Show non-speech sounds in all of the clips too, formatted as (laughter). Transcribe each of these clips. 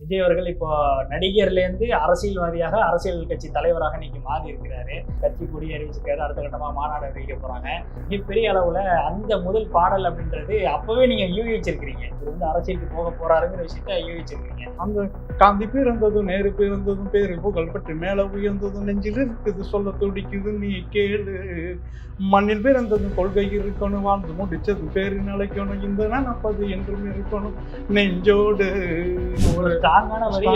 விஜய் அவர்கள் இப்போ நடிகர்ல இருந்து அரசியல்வாதியாக அரசியல் கட்சி தலைவராக இன்னைக்கு மாறி இருக்கிறாரு கட்சி கொடி அறிவிச்சிருக்காரு அடுத்த கட்டமா மாநாடு அறிவிக்க போறாங்க. மிகப்பெரிய அளவுல அந்த முதல் பாடல் அப்படின்றது அப்பவே நீங்க யூகிச்சிருக்கிறீங்க. இவர் வந்து அரசியலுக்கு போக போறாருங்கிற விஷயத்த யூகிச்சிருக்கீங்க அந்த காந்தி பிறந்ததும் நேரு பிறந்ததும் பேரு புகழ்பெற்று மேல உயர்ந்ததும் நெஞ்சில் இருக்குது. சொல்ல துடிக்குது நீ கேளு. மண்ணில் பிறந்ததும் கொள்கை இருக்கணும் வாழ்ந்து முடிச்சதும் பேரு நிலைக்கணும் இந்த நினப்பது என்றும் இருக்கணும். நெஞ்சோடு. ஒரு ஸ்ட்ராங்கான வரி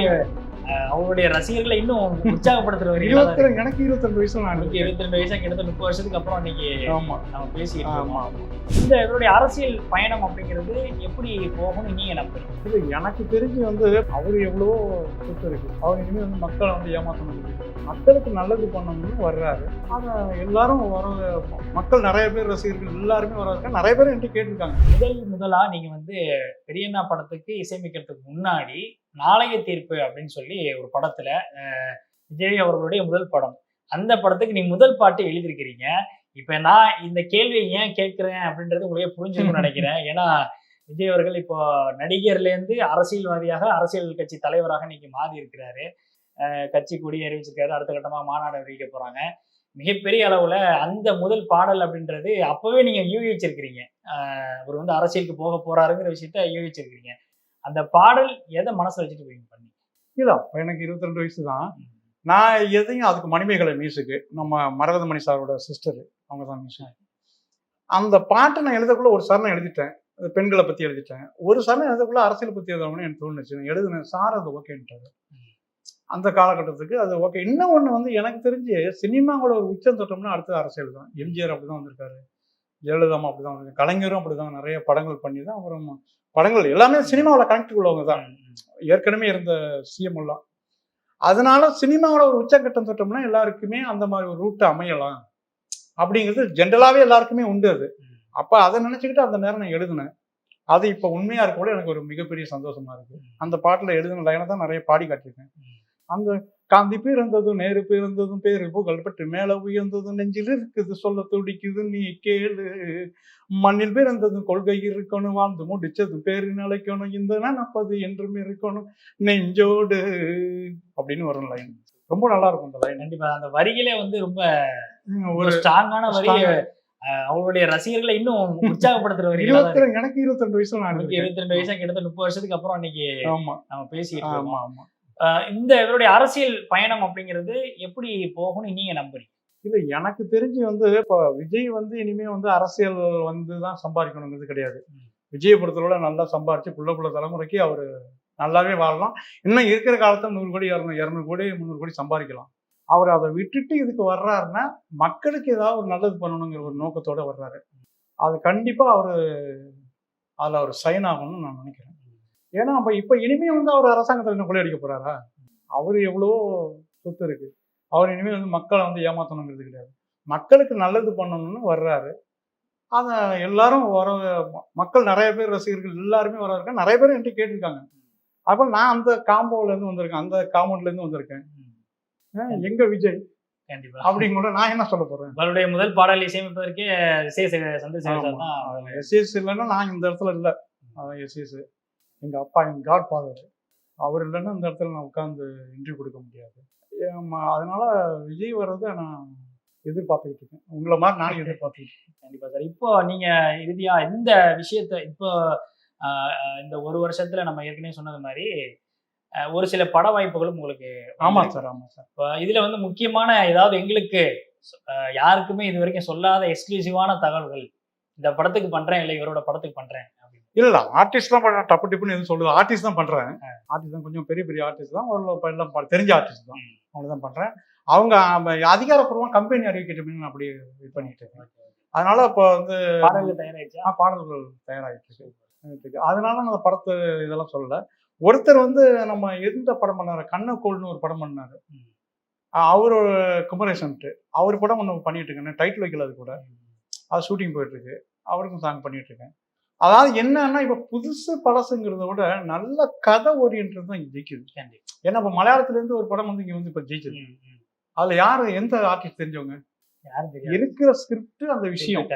அவருடைய ரசிகர்களை இன்னும் உற்சாகப்படுத்துற வரி இருபத்தி ரெண்டு எனக்கு இருபத்தி ரெண்டு வயசுல நான். இருபத்தி ரெண்டு வயசா கிட்டத்தட்ட முப்பது வருஷத்துக்கு அப்புறம் இன்னைக்கு ஆமா. நம்ம பேசிக்கிட்டு ஆமா இந்த இவருடைய அரசியல் பயணம் அப்படிங்கிறது எப்படி போகும்னு நீங்க நம்புறீங்க இது எனக்கு தெரிஞ்சு வந்து அவர் எவ்வளவோ சொத்து இருக்கு அவர் இனிமேல் வந்து மக்களை வந்து ஏமாற்ற முடியும் மக்களுக்கு நல்லது பண்ணணும்னு வர்றாரு. அதை எல்லாரும் வர மக்கள் நிறைய பேர் ரசிகர்கள் எல்லாருமே வர்றாங்க நிறைய பேர் என்கிட்ட கேட்டிருக்காங்க. முதல் முதலா நீங்க வந்து பெரியண்ணா படத்துக்கு இசையமைக்கிறதுக்கு முன்னாடி நாளைய தீர்ப்பு அப்படின்னு சொல்லி ஒரு படத்துல விஜய் அவர்களுடைய முதல் படம். அந்த படத்துக்கு நீ முதல் பாட்டு எழுதியிருக்கிறீங்க. இப்ப நான் இந்த கேள்வியை ஏன் கேட்கிறேன் அப்படின்றது உங்களுக்கு புரிஞ்சுக்கணும்னு நினைக்கிறேன். (laughs) ஏன்னா விஜய் அவர்கள் இப்போ நடிகர்ல இருந்து அரசியல்வாதியாக அரசியல் கட்சி தலைவராக இன்னைக்கு மாறி இருக்கிறாரு. கட்சி கொடி அறிவிச்சிருக்காரு அடுத்த கட்டமா மாநாடு அறிவிக்க போறாங்க. மிகப்பெரிய அளவுல அந்த முதல் பாடல் அப்படின்றது அப்பவே நீங்க யூகிச்சிருக்கிறீங்க. அவர் வந்து அரசியலுக்கு போக போறாருங்கிற விஷயத்த யூகிச்சிருக்கிறீங்க. அந்த பாடல் எதை மனசு வச்சுட்டு போய் பண்ணி இதான் எனக்கு இருபத்தி ரெண்டு வயசு தான் நான் எதையும் அதுக்கு மணிமேகலை மியூசிக்கு நம்ம மரகத மணி சாரோட சிஸ்டர் அவங்க தான் மியூசிக் அந்த பாட்டை நான் எழுதக்குள்ள ஒரு சரணம் எழுதிட்டேன். அது பெண்களை பற்றி எழுதிட்டேன். ஒரு சரணம் எழுதக்குள்ள அரசியல் பற்றி எழுதணும்னு எனக்கு தோணுச்சு. நான் எழுதுனேன் சார் அது ஓகேன்ட்டாரு அந்த காலகட்டத்துக்கு அது ஓகே இன்னும் ஒன்று வந்து எனக்கு தெரிஞ்சு சினிமாவோட ஒரு உச்சம் தொட்டோம்னா அடுத்தது அரசியல் தான். எம்ஜிஆர் அப்படி தான் வந்திருக்காரு. ஜெயலலிதாமா அப்படிதான் வந்திருக்காரு கலைஞரும் அப்படிதான் நிறைய படங்கள் பண்ணி தான் அப்புறம் படங்கள் எல்லாமே சினிமாவில் கனெக்ட் உள்ளவங்க தான் ஏற்கனவே இருந்த சிஎம் எல்லாம். அதனால சினிமாவோட ஒரு உச்சக்கட்டம் தொட்டோம்னா எல்லாருக்குமே அந்த மாதிரி ஒரு ரூட்டை அமையலாம். அப்படிங்கிறது ஜென்ரலாகவே எல்லாருக்குமே உண்டு அது. அப்போ அதை நினச்சிக்கிட்டு அந்த நேரம் நான் எழுதினேன். அது இப்போ உண்மையாக இருக்க கூட எனக்கு ஒரு மிகப்பெரிய சந்தோஷமா இருக்கு. அந்த பாட்டில் எழுதின லைனை தான் நிறைய பாடி காட்டியிருக்கேன். அந்த காந்தி பிறந்ததும் நேரு பிறந்ததும் பேரு புகழ்பெற்று மேல உயர்ந்ததும் நெஞ்சில் இருக்குது சொல்ல துடிக்குது நீ கேளு. மண்ணில் பிறந்ததும் கொள்கை இருக்கணும் வாழ்ந்து முடிச்சதும் பேரு நிலைக்கணும் இந்த நினப்பது என்றும் இருக்கணும் நெஞ்சோடு. அப்படின்னு வரும் லைன் ரொம்ப நல்லா இருக்கும் அந்த லைன் கண்டிப்பா. அந்த வரிகளே வந்து ரொம்ப ஒரு ஸ்ட்ராங்கான வரி. ஆஹ் அவருடைய ரசிகர்களை இன்னும் உற்சாகப்படுத்துற தான் இருபத்தி ரெண்டு எனக்கு இருபத்தி ரெண்டு வயசுல நான். இருபத்தி ரெண்டு வயசா கிட்டத்தட்ட முப்பது வருஷத்துக்கு அப்புறம் இன்னைக்கு ஆமா. நம்ம பேசிட்டு ஆமா ஆமா. இந்த இவருடைய அரசியல் பயணம் அப்படிங்கிறது எப்படி போகும்னு நீங்க நம்புறீங்க? இல்ல எனக்கு தெரிஞ்சு வந்து இப்போ விஜய் வந்து இனிமே வந்து அரசியல் வந்து தான் சம்பாதிக்கணுங்கிறது கிடையாது. விஜயை பொறுத்தளவுல நல்லா சம்பாரிச்சு புள்ள புள்ள தலைமுறைக்கு அவர் நல்லாவே வாழலாம். இன்னும் இருக்கிற காலத்துல நூறு கோடி இரநூறு இரநூறு கோடி முந்நூறு கோடி சம்பாதிக்கலாம். அவர் அதை விட்டுட்டு இதுக்கு வர்றாருன்னா மக்களுக்கு ஏதாவது ஒரு நல்லது பண்ணணுங்கிற ஒரு நோக்கத்தோட வர்றாரு. அது கண்டிப்பா அவர் அதுல அவர் சைன் ஆகணும்னு நான் நினைக்கிறேன். ஏன்னா அப்ப இப்ப இனிமே வந்து அவர் அரசாங்கத்தில் என்ன கொள்ளையடிக்க போறாரா? அவர் எவ்வளவோ சொத்து இருக்கு. அவர் இனிமேல் வந்து மக்களை வந்து ஏமாத்தணுங்கிறது கிடையாது. மக்களுக்கு நல்லது பண்ணணும்னு வர்றாரு. அதை எல்லாரும் வர மக்கள் நிறைய பேர் ரசிகர்கள் எல்லாருமே வர்றாங்க நிறைய பேர் என்கிட்ட கேட்டிருக்காங்க. அப்போ நான் அந்த காம்பவுண்ட்ல இருந்து வந்திருக்கேன். அந்த காம்பவுண்ட்ல இருந்து வந்திருக்கேன். எங்க விஜய்? கண்டிப்பா. அப்படிங்கூட நான் என்ன சொல்ல போறேன்? உங்களுடைய முதல் பாடல் இசையமைப்பதற்கே சேகர் சந்திரசேகர் எஸ்எஸ் இல்லைன்னா நான் இந்த இடத்துல இல்லை. அதான் எஸ்எஸ் எங்க அப்பா எங்க காட் ஃபாதர் அவர் இல்லைன்னா இந்த இடத்துல நான் உட்காந்து இன்டர்வியூ கொடுக்க முடியாது. அதனால விஜய் வர்றதை நான் எதிர்பார்த்துக்கிட்டு இருக்கேன். உங்களை மாதிரி நான் எதிர்பார்த்துக்கிட்டு இருக்கேன். கண்டிப்பா சார். இப்போ நீங்க இறுதியா இந்த விஷயத்த இப்போ இந்த ஒரு வருஷத்துல நம்ம ஏற்கனவே சொன்னது மாதிரி ஒரு சில பட வாய்ப்புகளும் உங்களுக்கு ஆமா வந்திருக்கு. சார் ஆமா சார். இப்போ இதுல வந்து முக்கியமான ஏதாவது எங்களுக்கு யாருக்குமே இது வரைக்கும் சொல்லாத எக்ஸ்க்ளூசிவான தகவல்கள் இந்த படத்துக்கு பண்றேன் இல்லை இவரோட படத்துக்கு பண்றேன் அப்படின்னு இல்ல இல்ல ஆர்டிஸ்ட் தான் பண்றேன் டப்பு டிப்புன்னு எதுவும் சொல்லுது ஆர்டிஸ்ட் தான் பண்றேன். ஆர்டிஸ்ட் தான் கொஞ்சம் பெரிய பெரிய ஆர்டிஸ்ட் தான். ஒரு எல்லாம் தெரிஞ்ச ஆர்டிஸ்ட் தான். அவங்க தான் பண்றேன். அவங்க அதிகாரப்பூர்வமா கம்பெனி அறிவிக்கட்டும்னு நான் அப்படியே இது பண்ணிட்டு இருக்கேன். அதனால இப்போ வந்து பாடல்கள் தயாராயிடுச்சா? ஆ, பாடல்கள் தயாராகிட்டு இருக்கு. அதனால நான் அந்த படத்தை இதெல்லாம் சொல்லல. ஒருத்தர் வந்து நம்ம எந்த படம் பண்ணாரு? கண்ணக்கோள்னு ஒரு படம் பண்ணாரு. அவர் குமரேசன்ட்டு. அவர் படம் ஒன்று பண்ணிட்டு இருக்கேன். டைட்டில் வைக்கல அது கூட. அது ஷூட்டிங் போயிட்டு இருக்கு. அவருக்கும் சாங் பண்ணிட்டு இருக்கேன். அதாவது என்னன்னா இப்ப புதுசு பழசுங்கிறத விட நல்ல கதை ஓரியன்ட் தான் ஜெயிக்குது. கண்டிப்பா. ஏன்னா இப்ப மலையாளத்துல இருந்து ஒரு படம் வந்து இங்க வந்து இப்ப ஜெயிச்சது. அதுல யாரு எந்த ஆர்டிஸ்ட் தெரிஞ்சவங்க? இருக்கிற ஸ்கிரிப்ட் அந்த விஷயம்.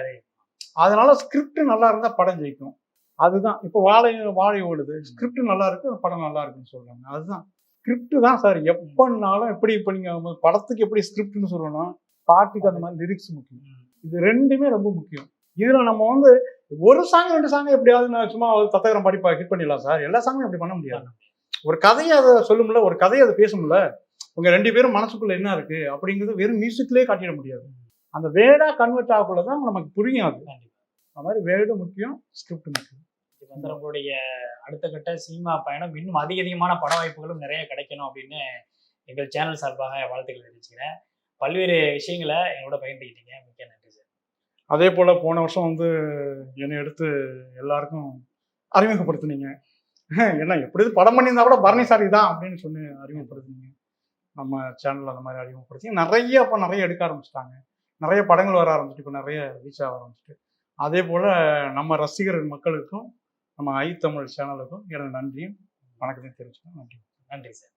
அதனால ஸ்கிரிப்ட் நல்லா இருந்தா படம் ஜெயிக்கும். அதுதான். இப்போ வாழை வாழை ஓடுது. ஸ்கிரிப்ட் நல்லா இருக்கு படம் நல்லா இருக்குன்னு சொல்றாங்க. அதுதான். ஸ்கிரிப்ட் தான் சார் எப்பன்னாலும் எப்படி இப்போ நீங்க படத்துக்கு எப்படி ஸ்கிரிப்ட்னு சொல்லணும் பாட்டுக்கு அந்த மாதிரி லிரிக்ஸ் முக்கியம். இது ரெண்டுமே ரொம்ப முக்கியம். இதுல நம்ம வந்து ஒரு சாங் ரெண்டு சாங் எப்படியாவது நான் சும்மா தத்தகரம் பாடி ஹிட் பண்ணிடலாம் சார். எல்லா சாங்கும் அப்படி பண்ண முடியாது. ஒரு கதையை அதை சொல்லும்ல ஒரு கதையை அதை பேசும்ல உங்க ரெண்டு பேரும் மனசுக்குள்ள என்ன இருக்கு அப்படிங்கிறது வெறும் மியூசிக்லயே காட்டிட முடியாது. அந்த வேடா கன்வெர்ட் ஆகக்குள்ள தான் நமக்கு புரியும் அது. அந்த மாதிரி வேடு முக்கியம் ஸ்கிரிப்ட் முக்கியம். இது வந்து உங்களுடைய அடுத்த கட்ட சினிமா பயணம் இன்னும் அதிக அதிகமான பட வாய்ப்புகளும் நிறைய கிடைக்கணும் அப்படின்னு எங்கள் சேனல் சார்பாக வாழ்த்துக்கள் தெரிவிச்சுக்கிறேன். பல்வேறு விஷயங்களை என்னோட பகிர்ந்துக்கிட்டீங்க மிக்க நன்றி. அதே போல் போன வருஷம் வந்து என்னை எடுத்து எல்லாருக்கும் அறிமுகப்படுத்தினீங்க. என்ன எப்படி படம் பண்ணியிருந்தா கூட பரணி சார் தான் அப்படின்னு சொல்லி அறிமுகப்படுத்தினீங்க. நம்ம சேனல் அந்த மாதிரி அறிமுகப்படுத்தி நிறைய அப்போ நிறைய எடுக்க ஆரம்பிச்சிட்டாங்க. நிறைய படங்கள் வர ஆரம்பிச்சிட்டு இப்போ நிறைய ரீச் ஆக ஆரம்பிச்சிட்டு. அதே போல் நம்ம ரசிகர் மக்களுக்கும் நம்ம ஐ தமிழ் சேனலுக்கும் எனது நன்றியும் வணக்கத்தையும் தெரிவிச்சுக்கோங்க நன்றி. நன்றி சார்.